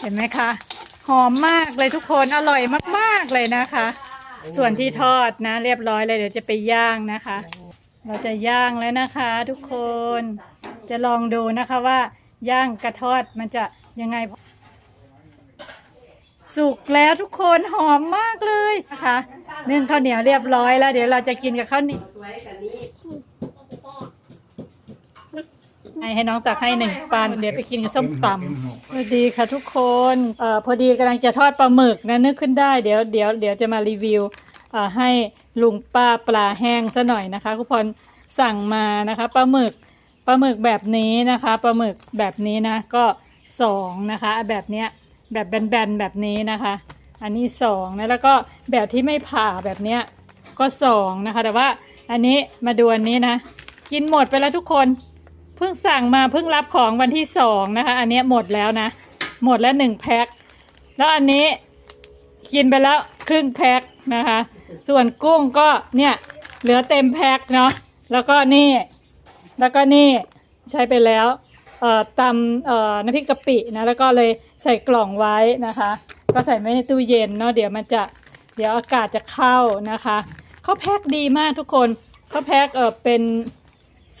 เห็นไหมคะ หอมมากเลยทุกคนอร่อยมากๆเลยนะคะ ส่วนที่ทอดนะ เรียบร้อยเลยเดี๋ยวจะไปย่างนะคะ เราจะย่างแล้วนะคะ ทุกคนจะลองดูนะคะว่าย่างกระทอดมันจะยังไง สุกแล้วทุกคนหอมมากเลยนะคะนึ่งข้าวเหนียวเรียบร้อยแล้ว เดี๋ยวเราจะกินกับข้าวเหนียว ให้ให้น้องตักให้หนึ่งปัน เดี๋ยวไปกินกับส้มตำสวัสดีค่ะทุกคนเอ่อพอดีกำลังจะทอดปลาหมึกนะนึกขึ้นได้เดี๋ยวเดี๋ยวเดี๋ยวจะมารีวิวเอ่อให้ลุงป้าปลาแห้งซะหน่อยนะคะคุณพรสั่งมานะคะปลาหมึกปลาหมึกแบบนี้นะคะปลาหมึกแบบนี้นะก็สองนะคะแบบเนี้ยแบบแบนๆแบบนี้นะคะ อันนี้สองนะแล้วก็แบบที่ไม่ผ่าแบบเนี้ยก็สองนะคะ แต่ว่าอันนี้มาดูอันนี้นะ กินหมดไปแล้วทุกคน เพิ่งสั่งมาเพิ่งรับของวันที่สองนะคะ อันนี้หมดแล้วนะ หมดแล้วหนึ่งแพ็คแล้วอันนี้กินไปแล้วครึ่งแพ็คนะคะ ส่วนกุ้งก็เนี่ยเหลือเต็มแพ็คเนาะแล้วก็นี่ แล้วก็นี่ใช้ไปแล้วเอ่อตำเอ่อน้ำพริกกะปินะแล้วก็เลยใส่กล่องไว้นะคะ ก็ใส่ไว้ในตู้เย็นเนาะเดี๋ยวมันจะเดี๋ยวอากาศจะเข้านะคะเขาแพ็คดีมากทุกคนเขาแพ็คเออเป็น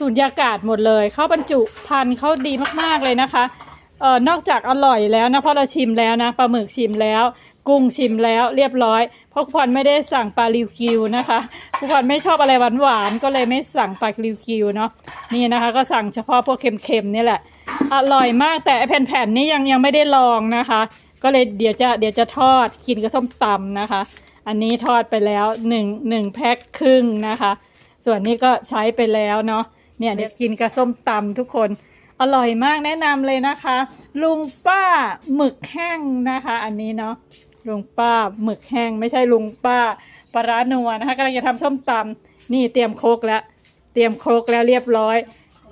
สูญญากาศหมดเลยเขาบรรจุพันธุ์เขาดีมากๆเลยนะคะเออนอกจากอร่อยแล้วนะเพราะเราชิมแล้วนะปลาหมึกชิมแล้ว กุ้งชิมแล้วเรียบร้อย เพราะคุณพรไม่ได้สั่งปลาริวกิวนะคะคุณพรไม่ชอบอะไรหวานๆก็เลยไม่สั่งปลาริวกิวเนาะนี่นะคะ ก็สั่งเฉพาะพวกเค็มๆนี่แหละ อร่อยมากแต่แผ่นๆนี้ยังยังไม่ได้ลองนะคะ ก็เลยเดี๋ยวจะเดี๋ยวจะทอดกินกับส้มตำนะคะ อันนี้ทอดไปแล้วหนึ่งหนึ่งแพ็คครึ่งนะคะ ส่วนนี้ก็ใช้ไปแล้วเนาะ เนี่ยเดี๋ยวกินกับส้มตำทุกคน อร่อยมากแนะนำเลยนะคะ ลุงป้าหมึกแห้งนะคะ อันนี้เนาะลุงป้าหมึกแห้งไม่ใช่ลุงป้าปลาร้านัวนะคะกำลังจะทำส้มตำนี่เตรียมโครกแล้ว เตรียมโครกแล้วเรียบร้อย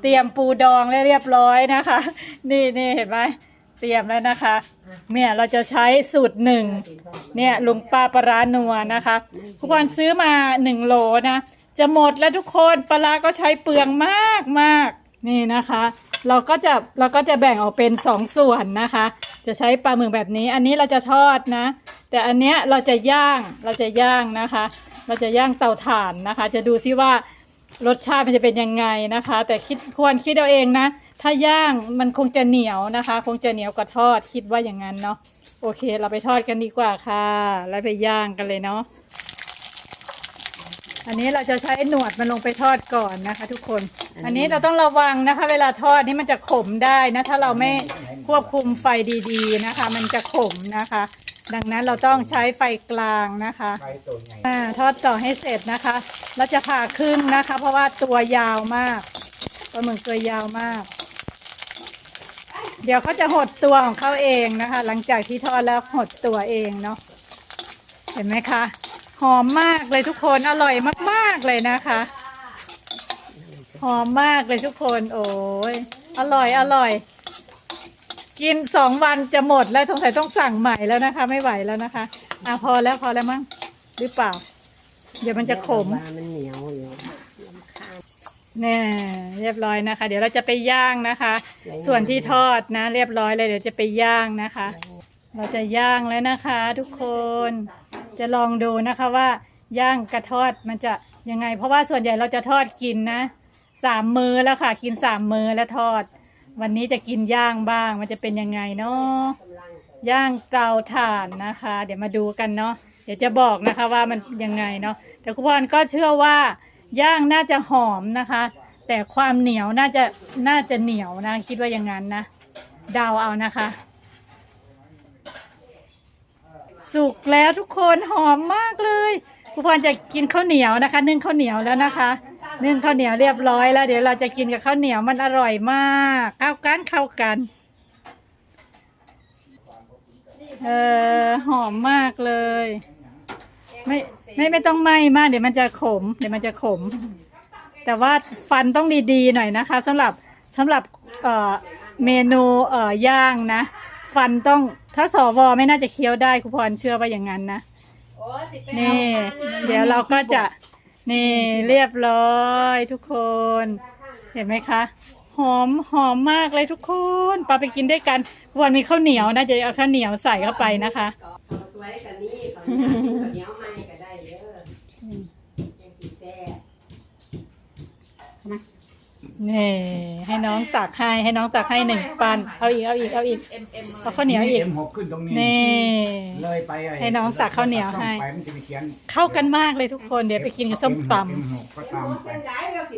เตรียมปูดองแล้วเรียบร้อยนะคะ นี่นี่เห็นไหมเตรียมแล้วนะคะ เนี่ยเราจะใช้สูตรหนึ่งเนี่ยลุงป้าปลาร้านัวนะคะทุกคนซื้อมาหนึ่งโหลนะ จะหมดแล้วทุกคนปลาก็ใช้เปลืองมากมากนี่นะคะ เราก็จะเราก็จะแบ่งออกเป็นสองส่วนนะคะ จะใช้ปลาหมึกแบบนี้ อันนี้เราจะทอดนะ แต่อันเนี้ยเราจะย่างเราจะย่างนะคะ เราจะย่างเตาถ่านนะคะ จะดูซิว่ารสชาติมันจะเป็นยังไงนะคะ แต่คิดควรคิดเอาเองนะ ถ้าย่างมันคงจะเหนียวนะคะ คงจะเหนียวกว่าทอดคิดว่าอย่างนั้นเนาะโอเค เราไปทอดกันดีกว่าค่ะ แล้วไปย่างกันเลยเนาะ อันนี้เราจะใช้หนวดมันลงไปทอดก่อนนะคะ ทุกคน อันนี้เราต้องระวังนะคะ เวลาทอดนี่มันจะขมได้นะ ถ้าเราไม่ควบคุมไฟดีๆนะคะ มันจะขมนะคะ ดังนั้นเราต้องใช้ไฟกลางนะคะอ่าทอดต่อให้เสร็จนะคะเราจะผ่าครึ่งนะคะ เพราะว่าตัวยาวมากปลาหมึกตัวยาวมาก เดี๋ยวเขาจะหดตัวของเขาเองนะคะ หลังจากที่ทอดแล้วหดตัวเองเนาะเห็นไหมคะ หอมมากเลยทุกคนอร่อยมากๆเลยนะคะ หอมมากเลยทุกคน โอ้ยอร่อยอร่อย กินสองวันจะหมดแล้วสงสัยต้องสั่งใหม่แล้วนะคะ ไม่ไหวแล้วนะคะอะพอแล้วพอแล้วมั้งหรือเปล่า เดี๋ยวมันจะขมมันเหนียวอยู่เนี่ยเรียบร้อยนะคะ เดี๋ยวเราจะไปย่างนะคะ ส่วนที่ทอดนะ เรียบร้อยเลยเดี๋ยวจะไปย่างนะคะ เราจะย่างแล้วนะคะ ทุกคน จะลองดูนะคะว่าย่างกระทอดมันจะยังไง เพราะว่าส่วนใหญ่เราจะทอดกินนะสามมือแล้วค่ะ กินสามมือแล้วทอด วันนี้จะกินย่างบ้าง มันจะเป็นยังไงเนาะย่างเตาถ่านนะคะ เดี๋ยวมาดูกันเนาะเดี๋ยวจะบอกนะคะว่ามันยังไงเนาะแต่คุณพรก็เชื่อว่าย่างน่าจะหอมนะคะ แต่ความเหนียวน่าจะน่าจะเหนียวนะ คิดว่าอย่างนั้นนะเดาเอานะคะ สุกแล้วทุกคนหอมมากเลยครูพรจะกินข้าวเหนียวนะคะ นึ่งข้าวเหนียวแล้วนะคะนึ่งข้าวเหนียวเรียบร้อยแล้ว เดี๋ยวเราจะกินกับข้าวเหนียวมันอร่อยมากเข้ากันเข้ากันเออหอมมากเลย ไม่ไม่ไม่ต้องไหม้มาก เดี๋ยวมันจะขม เดี๋ยวมันจะขม แต่ว่าฟันต้องดีๆหน่อยนะคะสำหรับสำหรับเอ่อเมนูเอ่อย่างนะ ฟันต้องถ้าสวไม่น่าจะเคี้ยวได้ครูพรเชื่อว่าอย่างนั้นนะนี่ เดี๋ยวเราก็จะนี่เรียบร้อยทุกคน เห็นไหมคะหหอมหอมมากเลยทุกคนปาไปกินด้วยกันวันมีข้าวเหนียวนะจะเอาข้าวเหนียวใส่เข้าไปนะคะเขาสวยกันนี่เขาอยากกินข้าวเหนียวไหม้ นี่ให้น้องตักให้ให้น้องตักให้หนึ่งปันเอาอีกเอาอีกเอาอีกเอาข้าวเหนียวอีก เอ็มหกขึ้นตรงนี้นี่ เลยไปไให้น้องตักข้าวเหนียวให้ ไปมันจะไปเขียนเข้ากันมากเลยทุกคนเดี๋ยวไปกินกับส้มตำ M6 ก็ตามไปเป็นไรเราสิ